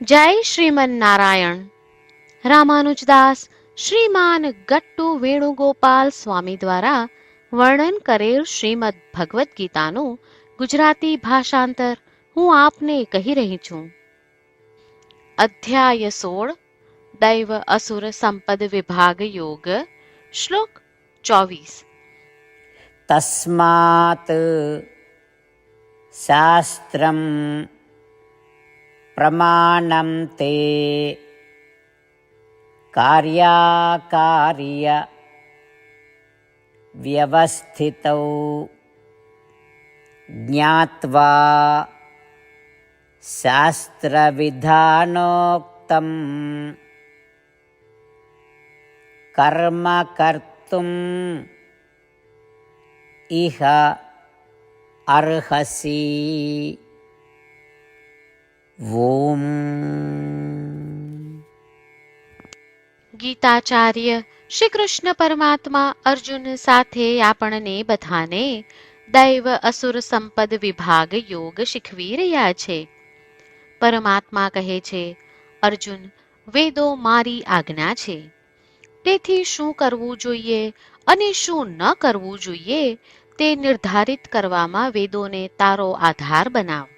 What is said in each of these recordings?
જય શ્રીમન નારાયણ રામાનુજદાસ શ્રીમાન ગટ્ટુ વેણુગોપાલ સ્વામી દ્વારા વર્ણન કરેલ શ્રીમદ ભગવદ્ ગીતાનું ગુજરાતી ભાષાંતર હું આપને કહી રહી છું. અધ્યાય સોળ, દૈવ અસુર સંપદ વિભાગ યોગ, શ્લોક ચોવીસ. તસ્માત શાસ્ત્રમ प्रमाणं ते। कार्याकार्य व्यवस्थितौ ज्ञात्वा शास्त्रविधानोक्तं कर्म कर्तुम् इह अर्हसि ॐ ગીતાચાર્ય શ્રી કૃષ્ણ પરમાત્મા અર્જુન સાથે આપણને બધાને દૈવ અસુર સંપદ વિભાગ યોગ શીખવી રહ્યા છે પરમાત્મા કહે છે અર્જુન વેદો મારી આજ્ઞા છે તેથી શું કરવું જોઈએ અને શું ન કરવું જોઈએ તે નિર્ધારિત કરવામાં વેદોને તારો આધાર બનાવ.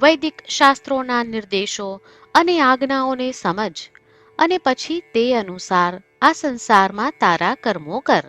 વૈદિક શાસ્ત્રોના નિર્દેશો અને આજ્ઞાઓને સમજ અને પછી તે અનુસાર આ સંસારમાં તારા કર્મો કર.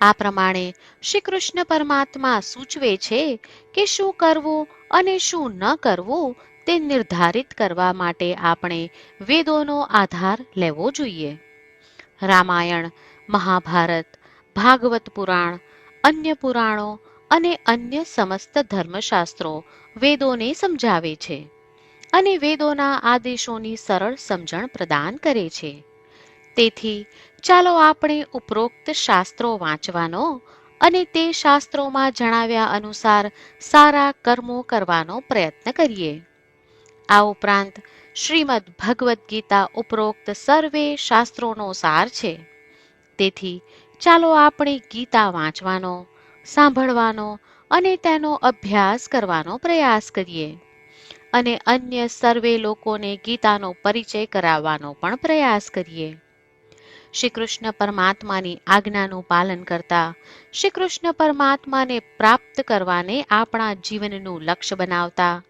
આ પ્રમાણે શ્રી કૃષ્ણ પરમાત્મા સૂચવે છે કે શું કરવું અને શું ન કરવું તે નિર્ધારિત કરવા માટે આપણે વેદોનો આધાર લેવો જોઈએ. રામાયણ, મહાભારત, ભાગવત પુરાણ, અન્ય પુરાણો અને અન્ય સમસ્ત ધર્મશાસ્ત્રો વેદોને સમજાવે છે અને વેદોના આદેશોની સરળ સમજણ પ્રદાન કરે છે. તેથી, ચાલો આપણે ઉપરોક્ત શાસ્ત્રો વાંચવાનો અને તે શાસ્ત્રોમાં જણાવ્યા અનુસાર સારા કર્મો કરવાનો પ્રયત્ન કરીએ. આ ઉપરાંત, શ્રીમદ ભગવદ્ ગીતા ઉપરોક્ત સર્વે શાસ્ત્રોનો સાર છે. તેથી, ચાલો આપણે ગીતા વાંચવાનો સાંભળવાનો અને તેનો અભ્યાસ કરવાનો પ્રયાસ કરીએ. અને અન્ય સર્વે લોકોને ગીતાનો પરિચય કરાવવાનો પણ પ્રયાસ કરીએ. શ્રી કૃષ્ણ પરમાત્માની આજ્ઞાનું પાલન કરતા શ્રી કૃષ્ણ પરમાત્માને પ્રાપ્ત કરવાને આપણા જીવનનું લક્ષ્ય બનાવતા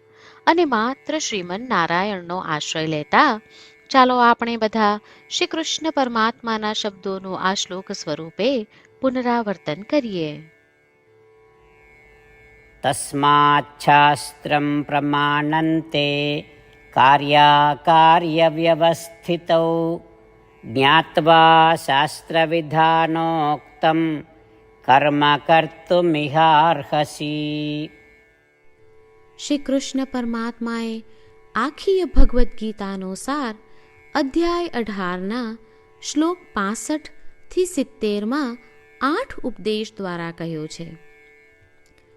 અને માત્ર શ્રીમન નારાયણનો આશ્રય લેતા ચાલો આપણે બધા શ્રી કૃષ્ણ પરમાત્માના શબ્દોનું આ શ્લોક સ્વરૂપે પુનરાવર્તન કરીએ. तस्माच्छास्त्रं प्रमाणन्ते कार्याकार्यव्यवस्थितौ ज्ञात्वा शास्त्रविधानोक्तं कर्म कर्तुमिहार्हसि શ્રી કૃષ્ણ પરમાત્માએ આખી ભગવદ્ ગીતાનો સાર અધ્યાય અઢારના શ્લોક પાસઠ થી સિત્તેરમાં આઠ ઉપદેશ દ્વારા કહ્યો છે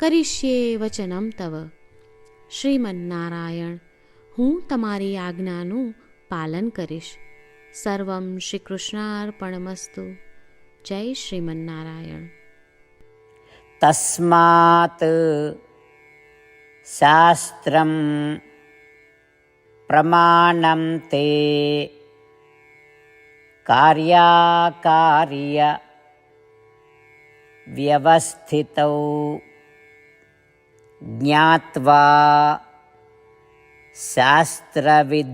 કરીશ્યે વચનમ તવ શ્રીમન્નારાયણ હું તમારી આજ્ઞાનું પાલન કરીશ સર્વમ શ્રીકૃષ્ણાર્પણમસ્તુ જય શ્રીમન્નારાયણ તસ્માત શાસ્ત્રમ પ્રમાણમ તે કાર્યાકાર્ય વ્યવસ્થિતૌ ज्ञात्वा शास्त्रविधानोक्तम्।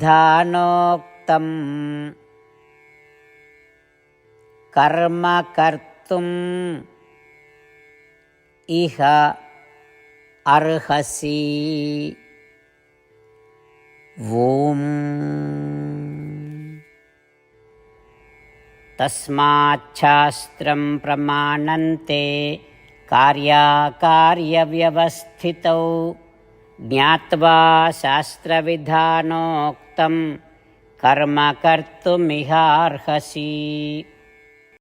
कर्म कर्तुम् इह अर्हसि। ॐ तस्माच्छास्त्रं प्रमाणन्ते कार्याकार्यव्यवस्थितौ ज्ञात्वा शास्त्रविधानोक्तं कर्म कर्तुमिहार्हसि।